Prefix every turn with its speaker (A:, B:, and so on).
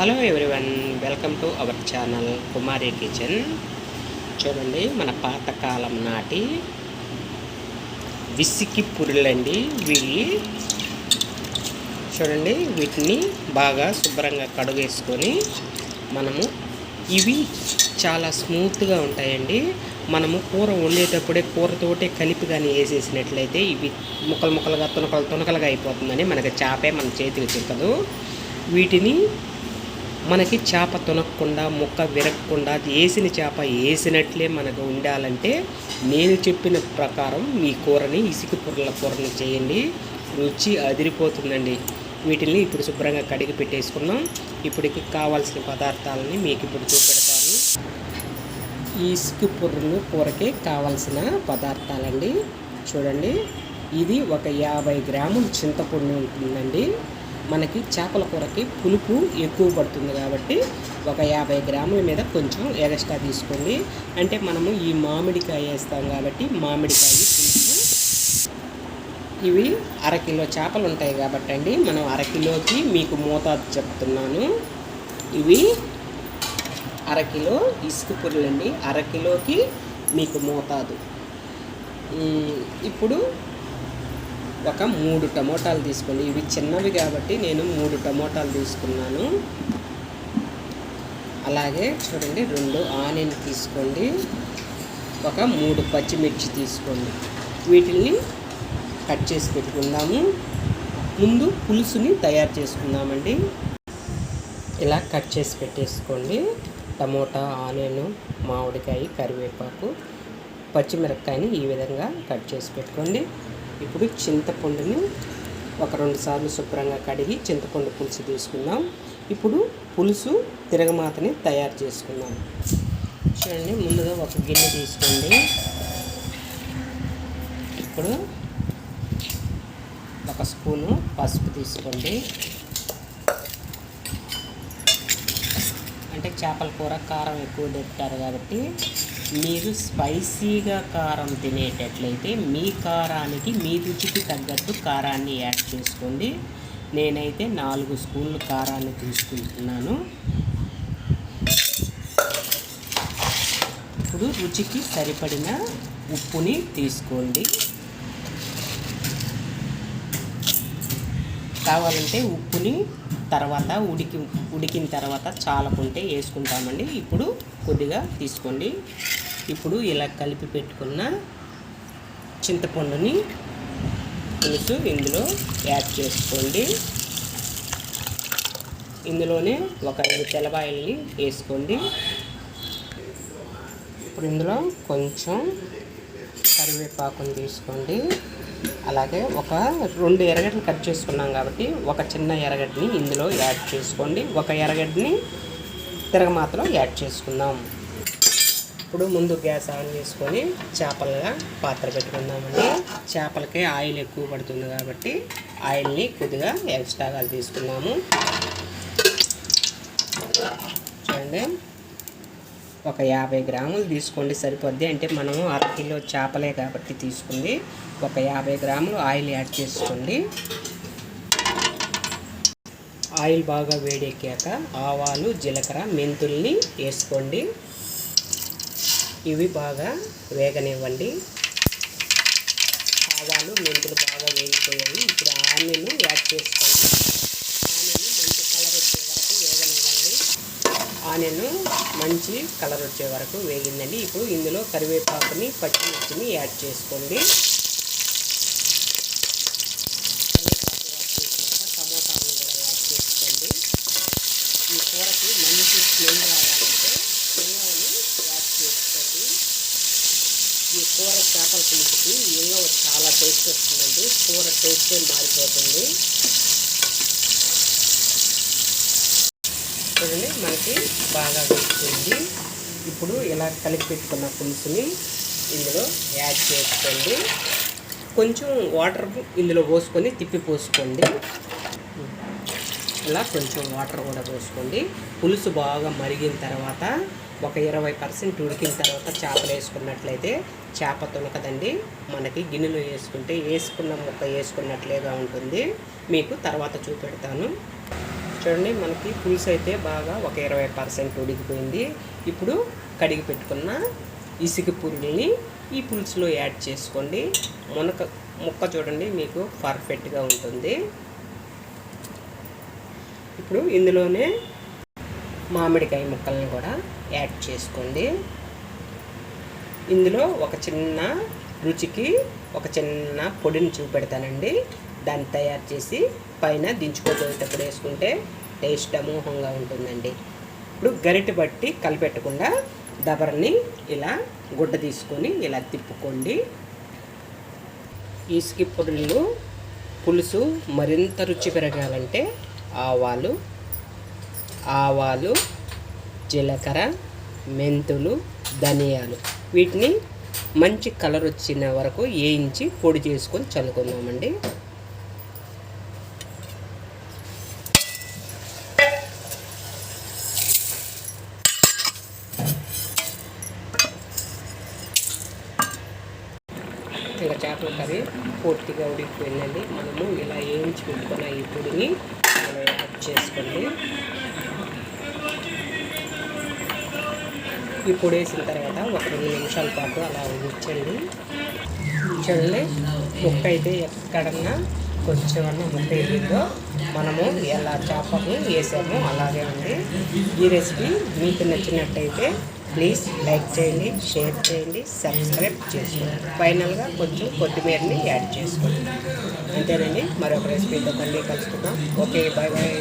A: Hello everyone welcome to our channel Kumari kitchen. చూడండి మన పాతకాలం నాటి విసికి పురులండి ఇవి చూడండి వీటిని బాగా శుభ్రంగా కడుగేసుకొని మనము ఇవి చాలా స్మూత్గా ఉంటాయండి. మనము కూర వండేటప్పుడే కూరతోటే కలిపి కానీ వేసేసినట్లయితే ఇవి ముక్కలు ముక్కలుగా తునకలు తునకలుగా అయిపోతుందని మనకి చేపే మన చేతికి చిక్కదు వీటిని మనకి చేప తొనక్కుండా ముక్క విరగకుండా వేసిన చేప వేసినట్లే మనకు ఉండాలంటే నేను చెప్పిన ప్రకారం మీ కూరని ఇసుక పుర్రల కూరని చేయండి. రుచి అదిరిపోతుందండి. వీటిని ఇప్పుడు శుభ్రంగా కడిగి పెట్టేసుకున్నాం. ఇప్పటికి కావాల్సిన పదార్థాలని మీకు ఇప్పుడు చూపెడతాను. ఈ ఇసుక పుర్రలు కూరకి కావాల్సిన పదార్థాలండి. చూడండి ఇది ఒక యాభై గ్రాములు చింతపండు ఉంటుందండి. మనకి చేపల కూరకి పులుపు ఎక్కువ పడుతుంది కాబట్టి ఒక యాభై గ్రాముల మీద కొంచెం ఎగస్ట్రా తీసుకోండి. అంటే మనము ఈ మామిడికాయ వేస్తాం కాబట్టి మామిడికాయ పులుపు. ఇవి అరకిలో చేపలు ఉంటాయి కాబట్టి అండి మనం అరకిలోకి మీకు మోతాదు చెప్తున్నాను. ఇవి అరకిలో ఇసుక పురులండి అరకిలోకి మీకు మోతాదు. ఇప్పుడు ఒక మూడు టమోటాలు తీసుకోండి ఇవి చిన్నవి కాబట్టి నేను మూడు టమోటాలు తీసుకున్నాను. అలాగే చూడండి రెండు ఆనియన్ తీసుకోండి ఒక మూడు పచ్చిమిర్చి తీసుకోండి. వీటిని కట్ చేసి పెట్టుకుందాము. ముందు పులుసుని తయారు చేసుకుందామండి. ఇలా కట్ చేసి పెట్టేసుకోండి. టమోటా ఆనియన్ మామిడికాయ కరివేపాకు పచ్చిమిరపకాయని ఈ విధంగా కట్ చేసి పెట్టుకోండి. ఇప్పుడు చింతపండుని ఒక రెండు సార్లు శుభ్రంగా కడిగి చింతపండు పులుసు తీసుకుందాం. ఇప్పుడు పులుసు తిరగమాతని తయారు చేసుకుందాం. చూడండి ముందుగా ఒక గిన్నె తీసుకోండి. ఇప్పుడు ఒక స్పూను పసుపు తీసుకోండి అంటే చేపల కూర కారం ఎక్కువ తింటారు కాబట్టి మీరు స్పైసీగా కారం తినేటట్లయితే మీ కారానికి మీ రుచికి తగ్గట్టు కారాన్ని యాడ్ చేసుకోండి. నేనైతే నాలుగు స్పూన్లు కారాన్ని తీసుకుంటున్నాను. ఇప్పుడు రుచికి సరిపడిన ఉప్పుని తీసుకోండి. కావాలంటే ఉప్పుని తర్వాత ఉడికి ఉడికిన తర్వాత చాలకుంటే వేసుకుంటామండి. ఇప్పుడు కొద్దిగా తీసుకోండి. ఇప్పుడు ఇలా కలిపి పెట్టుకున్న చింతపండుని పులుసు ఇందులో యాడ్ చేసుకోండి. ఇందులోనే ఒక ఐదు తెల్లబాయల్ని వేసుకోండి. ఇప్పుడు ఇందులో కొంచెం కరివేపాకుని తీసుకోండి. అలాగే ఒక రెండు ఎరగడ్డలు కట్ చేసుకున్నాం కాబట్టి ఒక చిన్న ఎరగడ్ని ఇందులో యాడ్ చేసుకోండి. ఒక ఎరగడ్డని తిరగమాతలో యాడ్ చేసుకుందాం. ఇప్పుడు ముందు గ్యాస్ ఆన్ చేసుకొని చేపలుగా పాత్ర పెట్టుకుందామండి. చేపలకి ఆయిల్ ఎక్కువ పడుతుంది కాబట్టి ఆయిల్ని కొద్దిగా ఎక్స్ట్రాగా తీసుకున్నాము చూడండి. ఒక యాభై గ్రాములు తీసుకోండి సరిపోద్ది. అంటే మనము అర కిలో చేపలే కాబట్టి తీసుకుంది. ఒక యాభై గ్రాములు ఆయిల్ యాడ్ చేసుకోండి. ఆయిల్ బాగా వేడెక్కాక ఆవాలు జీలకర్ర మెంతుల్ని వేసుకోండి. ఇవి బాగా వేగనివ్వండి. ఆవాలు మెంతులు బాగా వేగిపోయాయి. ఇప్పుడు ఆనియన్ యాడ్ చేసుకోండి. ఆనియన్ మంచి కలర్ వచ్చే వరకు మంచి కలర్ వచ్చే వరకు వేగిందండి. ఇప్పుడు ఇందులో కరివేపాకుని పచ్చిమిర్చిని యాడ్ చేసుకోండి. యాడ్ టమోటాలను కూడా యాడ్ చేసుకోండి ఈ కూరకి మంచి స్మెల్ రావాలంటే ఇంగవని యాడ్ చేసుకోండి. ఈ కూర చేపల పులుసుకి ఇంగవ చాలా టేస్ట్ వస్తుందండి. కూర టేస్టే మారిపోతుంది. చూడండి మనకి బాగా వేస్తుంది ఇప్పుడు ఇలా కలిపి పెట్టుకున్న పులుసుని ఇందులో యాడ్ చేసుకోండి. కొంచెం వాటర్ ఇందులో పోసుకొని తిప్పి పోసుకోండి. ఇలా కొంచెం వాటర్ కూడా పోసుకోండి. పులుసు బాగా మరిగిన తర్వాత ఒక ఇరవై పర్సెంట్ ఉడికిన తర్వాత చేపలు వేసుకున్నట్లయితే చేప తునకదండి. మనకి గిన్నెలో వేసుకుంటే వేసుకున్న ముక్క వేసుకున్నట్లేగా ఉంటుంది. మీకు తర్వాత చూపెడతాను. చూడండి మనకి పులుసు అయితే బాగా ఒక ఇరవై పర్సెంట్ ఉడికిపోయింది. ఇప్పుడు కడిగి పెట్టుకున్న ఇసుక పురుగుల్ని ఈ పులుసులో యాడ్ చేసుకోండి. మునక ముక్క చూడండి మీకు పర్ఫెక్ట్గా ఉంటుంది. ఇప్పుడు ఇందులోనే మామిడికాయ ముక్కల్ని కూడా యాడ్ చేసుకోండి. ఇందులో ఒక చిన్న రుచికి ఒక చిన్న పొడిని చూపెడతానండి. దాన్ని తయారు చేసి పైన దించుకోబోయేటప్పుడు వేసుకుంటే టేస్ట్ అమోహంగా ఉంటుందండి. ఇప్పుడు గరిటె బట్టి కలిపెట్టకుండా దబరని ఇలా గుడ్డ తీసుకొని ఇలా తిప్పుకోండి. ఇసుకి పొడులు పులుసు మరింత రుచి పెరగాలంటే ఆవాలు ఆవాలు జీలకర్ర మెంతులు ధనియాలు. వీటిని మంచి కలర్ వచ్చిన వరకు వేయించి పొడి చేసుకొని చల్లుకుందామండి. ఇంకా చేపల కర్రీ పూర్తిగా ఉడికిపోయిందండి మనము ఇలా వేయించి పెట్టుకున్న ఈ పొడిని మనం యాడ్ చేసుకోండి. ఈ పొడి వేసిన తర్వాత ఒక రెండు నిమిషాల పాటు అలా ఉంచండి. ఉంచండి ముక్క అయితే ఎక్కడన్నా కొంచెం అన్న ముక్క ఎదిగిందో మనము ఎలా చేపలు వేసాము అలాగే ఉంది. ఈ రెసిపీ మీకు నచ్చినట్టయితే ప్లీజ్ లైక్ చేయండి షేర్ చేయండి సబ్స్క్రైబ్ చేసుకోండి. ఫైనల్గా కొంచెం కొత్తిమీరని యాడ్ చేసుకోండి. అంతేనండి మరొక రెసిపీతో మళ్ళీ కలుసుకుందాం. Okay bye bye.